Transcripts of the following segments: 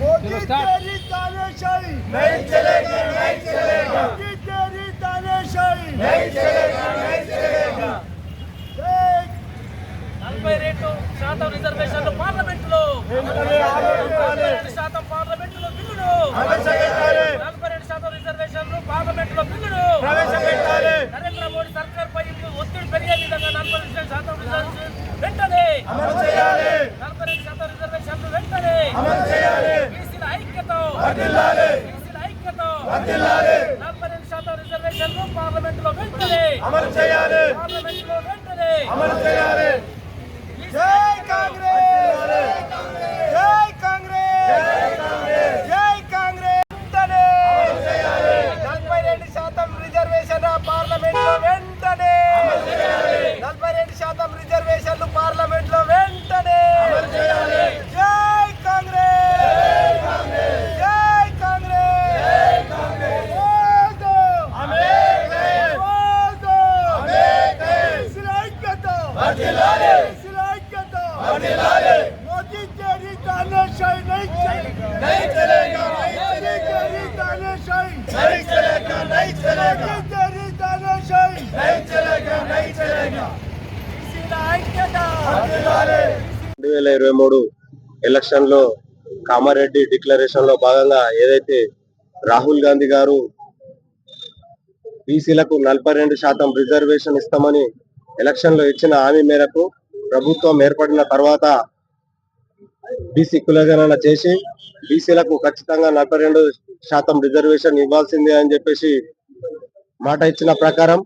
मोदी तेरी तानाशाही नहीं चलेगा नहीं चलेगा मोदी तेरी तानाशाही नहीं चलेगा नहीं चलेगा నలభై రెండు శాతం రిజర్వేషన్లు పార్లమెంట్లో వెంటనే ఆమోదించాలి. నలభై రెండు శాతం వర్ధిల్లాలి. ఐక్యత వర్ధిల్లాలి. నలభై రెండు శాతం రిజర్వేషన్లు పార్లమెంట్లో వెంటనే అమలు చేయాలి. పార్లమెంట్లో వెంటనే అమలు చేయాలి జై కాంగ్రెస్ వేల ఇరవై మూడు ఎలక్షన్లో కామారెడ్డి డిక్లరేషన్లో భాగంగా ఏదైతే రాహుల్ గాంధీ గారు బీసీలకు నలభై రెండు శాతం రిజర్వేషన్ ఇస్తామని ఎలక్షన్లో ఇచ్చిన హామీ మేరకు ప్రభుత్వం ఏర్పడిన తర్వాత బీసీ కులగణన చేసి బీసీలకు ఖచ్చితంగా నలభై రెండు శాతం రిజర్వేషన్ ఇవ్వాల్సిందే అని చెప్పేసి మాట ఇచ్చిన ప్రకారం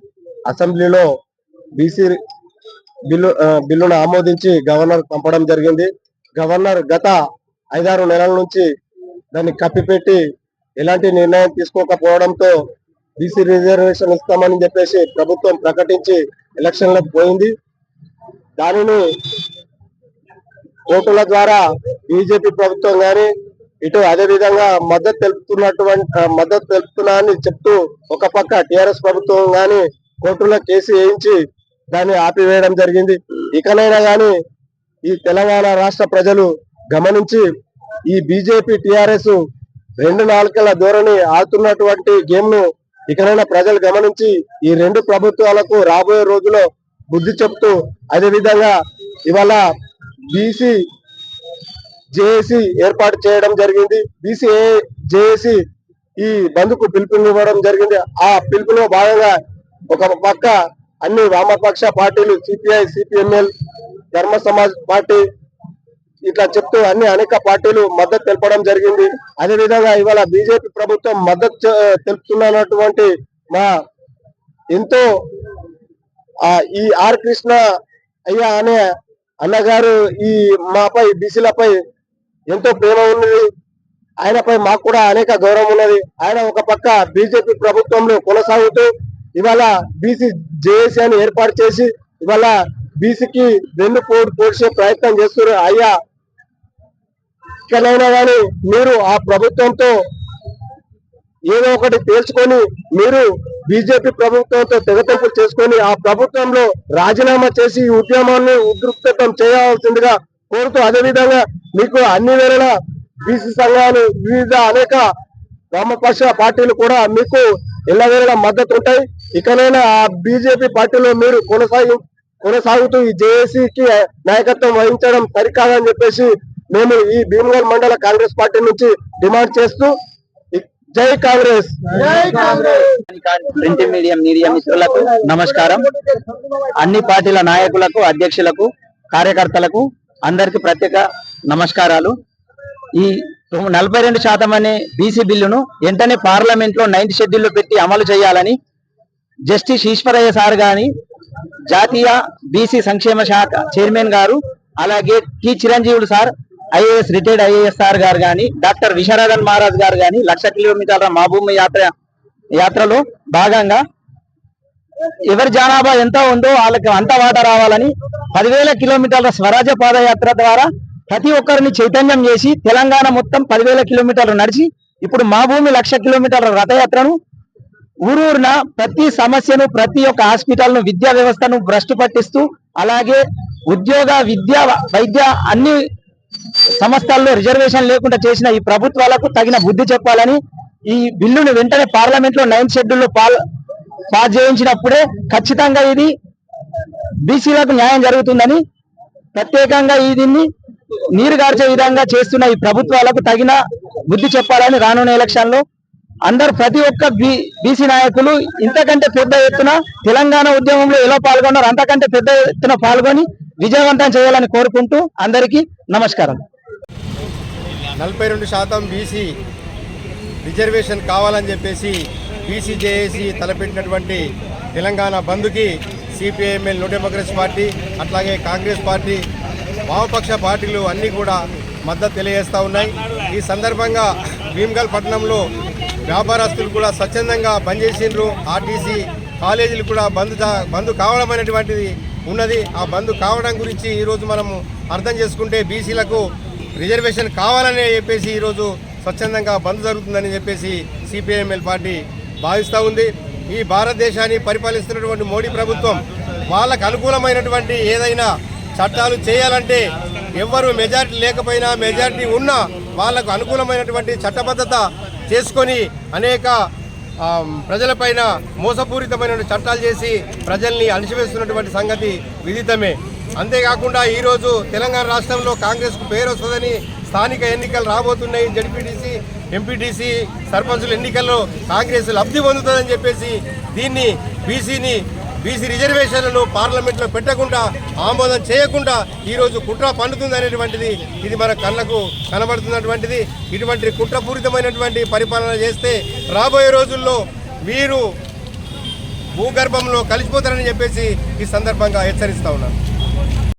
అసెంబ్లీలో బీసీ బిల్లు బిల్లును ఆమోదించి గవర్నర్ పంపడం జరిగింది. గవర్నర్ గత ఐదారు నెలల నుంచి దాన్ని కప్పిపెట్టి ఎలాంటి నిర్ణయం తీసుకోకపోవడంతో బీసీ రిజర్వేషన్ ఇస్తామని చెప్పేసి ప్రభుత్వం ప్రకటించి ఎలక్షన్లకు పోయింది. దానిని కోర్టుల ద్వారా బీజేపీ ప్రభుత్వం కానీ ఇటు అదే విధంగా మద్దతు తెలుపుతున్నటువంటి మద్దతు తెలుపుతున్నా అని చెప్తూ ఒక పక్క టిఆర్ఎస్ ప్రభుత్వం కానీ కోర్టులో కేసు వేయించి దాన్ని ఆపివేయడం జరిగింది. ఇకనైనా కానీ ఈ తెలంగాణ రాష్ట్ర ప్రజలు గమనించి ఈ బీజేపీ టిఆర్ఎస్ రెండు నాలుకల ధోరణి ఆడుతున్నటువంటి గేమ్ను ఇకనైనా ప్రజలు గమనించి ఈ రెండు ప్రభుత్వాలకు రాబోయే రోజుల్లో బుద్ధి చెప్తూ అదేవిధంగా ఇవాళ బీసీ జేఏసీ ఏర్పాటు చేయడం జరిగింది. బీసీ జేఏసీ ఈ బంద్కు పిలుపునివ్వడం జరిగింది. ఆ పిలుపులో భాగంగా ఒక పక్క అన్ని వామపక్ష పార్టీలు సిపిఐ సిపిఎంఎల్ ధర్మ సమాజ్ పార్టీ ఇట్లా చెప్తూ అన్ని అనేక పార్టీలు మద్దతు తెలపడం జరిగింది. అదే విధంగా ఇవాళ బీజేపీ ప్రభుత్వం మద్దతు తెలుపుతున్నటువంటి మా ఎంతో ఈ ఆర్ కృష్ణ అయ్యా అనే అన్నగారు ఈ మాపై బీసీలపై ఎంతో ప్రేమ ఉన్నది. ఆయనపై మాకు కూడా అనేక గౌరవం ఉన్నది. ఆయన ఒక పక్క బీజేపీ ప్రభుత్వంలో కొనసాగుతూ ఇవాళ బీసీ జేఏసీ అని ఏర్పాటు చేసి ఇవాళ బీసీకి రెండు పోటు పోడ్చే ప్రయత్నం చేస్తున్నారు. అయ్యా ఇక్కడైనా కానీ మీరు ఆ ప్రభుత్వంతో ఏదో ఒకటి తేల్చుకొని మీరు బీజేపీ ప్రభుత్వంతో తెగతెంపులు చేసుకొని ఆ ప్రభుత్వంలో రాజీనామా చేసి ఈ ఉద్యమాన్ని ఉద్రిక్తం చేయాల్సిందిగా కోరుతూ అదేవిధంగా మీకు అన్ని వేళల బీసీ సంఘాలు వివిధ అనేక వామపక్ష పార్టీలు కూడా మీకు ఎల్లవేళలా మద్దతు ఉంటాయి. ఇకనైనా ఆ బీజేపీ పార్టీలో మీరు కొనసాగి కొనసాగుతూ ఈ జేఏసీకి నాయకత్వం వహించడం సరికాదని చెప్పేసి మేము ఈ భీమగల్ మండల కాంగ్రెస్ పార్టీ నుంచి డిమాండ్ చేస్తూ ఈ- జై కాంగ్రెస్. జై కాంగ్రెస్. ప్రింట్ మీడియా మీడియా మిత్రులకు నమస్కారం. అన్ని పార్టీల నాయకులకు అధ్యక్షులకు కార్యకర్తలకు అందరికి ప్రత్యేక నమస్కారాలు. ఈ నలభై రెండు శాతం అనే బీసీ బిల్లును వెంటనే పార్లమెంట్లో నైన్త్ షెడ్యూల్లో పెట్టి అమలు చేయాలని జస్టిస్ ఈశ్వరయ్య సార్ గాని జాతీయ బీసీ సంక్షేమ శాఖ చైర్మన్ గారు అలాగే T Chiranjeevulu sir IAS retired IAS sir గారు గాని డాక్టర్ విశారదన్ మహారాజ్ గారు గాని లక్ష కిలోమీటర్ల మాభూమి యాత్ర యాత్రలో భాగంగా ఎవరి జనాభా ఎంత ఉందో వాళ్ళకి అంత వాటా రావాలని పదివేల కిలోమీటర్ల స్వరాజ్య పాదయాత్ర ద్వారా ప్రతి ఒక్కరిని చైతన్యం చేసి తెలంగాణ మొత్తం పదివేల కిలోమీటర్లు నడిచి ఇప్పుడు మా భూమి లక్ష కిలోమీటర్ల రథయాత్రను ఊరూరున ప్రతి సమస్యను ప్రతి ఒక్క హాస్పిటల్ను విద్యా వ్యవస్థను భ్రష్టు పట్టిస్తూ అలాగే ఉద్యోగ విద్య వైద్య అన్ని సంస్థల్లో రిజర్వేషన్ లేకుండా చేసిన ఈ ప్రభుత్వాలకు తగిన బుద్ధి చెప్పాలని ఈ బిల్లును వెంటనే పార్లమెంట్లో నైన్త్ షెడ్యూల్లో పాల్ పాస్ చేయించినప్పుడే ఖచ్చితంగా ఇది బీసీలకు న్యాయం జరుగుతుందని ప్రత్యేకంగా ఈ దీన్ని నీరు గార్చే విధంగా చేస్తున్న ఈ ప్రభుత్వాలకు తగిన బుద్ధి చెప్పాలని రానున్న ఎలక్షన్లో అందరు ప్రతి ఒక్క బీసీ నాయకులు ఇంతకంటే పెద్ద ఎత్తున తెలంగాణ ఉద్యమంలో ఎలా పాల్గొన్నారు అంతకంటే పెద్ద ఎత్తున పాల్గొని విజయవంతం చేయాలని కోరుకుంటూ అందరికీ నమస్కారం. నలభై రెండు శాతం బీసీ రిజర్వేషన్ కావాలని చెప్పేసి బీసీ జేఏసీ తలపెట్టినటువంటి తెలంగాణ బంద్కి సిపిఐఎంఎల్ న్యూ డెమోక్రసీ పార్టీ అట్లాగే కాంగ్రెస్ పార్టీ వామపక్ష పార్టీలు అన్నీ కూడా మద్దతు తెలియజేస్తూ ఉన్నాయి. ఈ సందర్భంగా భీమ్గల్ పట్టణంలో వ్యాపారస్తులు కూడా స్వచ్ఛందంగా బంద్ చేసిండ్రు. ఆర్టీసీ కాలేజీలు కూడా బంద్ బంద్ కావడం అనేటువంటిది ఉన్నది. ఆ బంద్ కావడం గురించి ఈరోజు మనము అర్థం చేసుకుంటే బీసీలకు రిజర్వేషన్ కావాలని చెప్పేసి ఈరోజు స్వచ్ఛందంగా బంద్ జరుగుతుందని చెప్పేసి సిపిఐఎంఎల్ పార్టీ భావిస్తూ ఉంది. ఈ భారతదేశాన్ని పరిపాలిస్తున్నటువంటి మోడీ ప్రభుత్వం వాళ్ళకు అనుకూలమైనటువంటి ఏదైనా చట్టాలు చేయాలంటే ఎవరు మెజారిటీ లేకపోయినా మెజారిటీ ఉన్నా వాళ్ళకు అనుకూలమైనటువంటి చట్టబద్ధత చేసుకొని అనేక ప్రజలపైన మోసపూరితమైన చట్టాలు చేసి ప్రజల్ని అణిచివేస్తున్నటువంటి సంగతి విదితమే. అంతేకాకుండా ఈరోజు తెలంగాణ రాష్ట్రంలో కాంగ్రెస్కు పేరు వస్తుందని స్థానిక ఎన్నికలు రాబోతున్నాయి. జడ్పీటీసీ ఎంపీటీసీ సర్పంచుల ఎన్నికల్లో కాంగ్రెస్ లబ్ధి పొందుతుందని చెప్పేసి దీన్ని బీసీని బీసీ రిజర్వేషన్లను పార్లమెంట్లో పెట్టకుండా ఆమోదం చేయకుండా ఈరోజు కుట్ర పండుతుంది అనేటువంటిది ఇది మన కళ్ళకు కనబడుతున్నటువంటిది. ఇటువంటి కుట్రపూరితమైనటువంటి పరిపాలన చేస్తే రాబోయే రోజుల్లో వీరు భూగర్భంలో కలిసిపోతారని చెప్పేసి ఈ సందర్భంగా హెచ్చరిస్తా ఉన్నాను.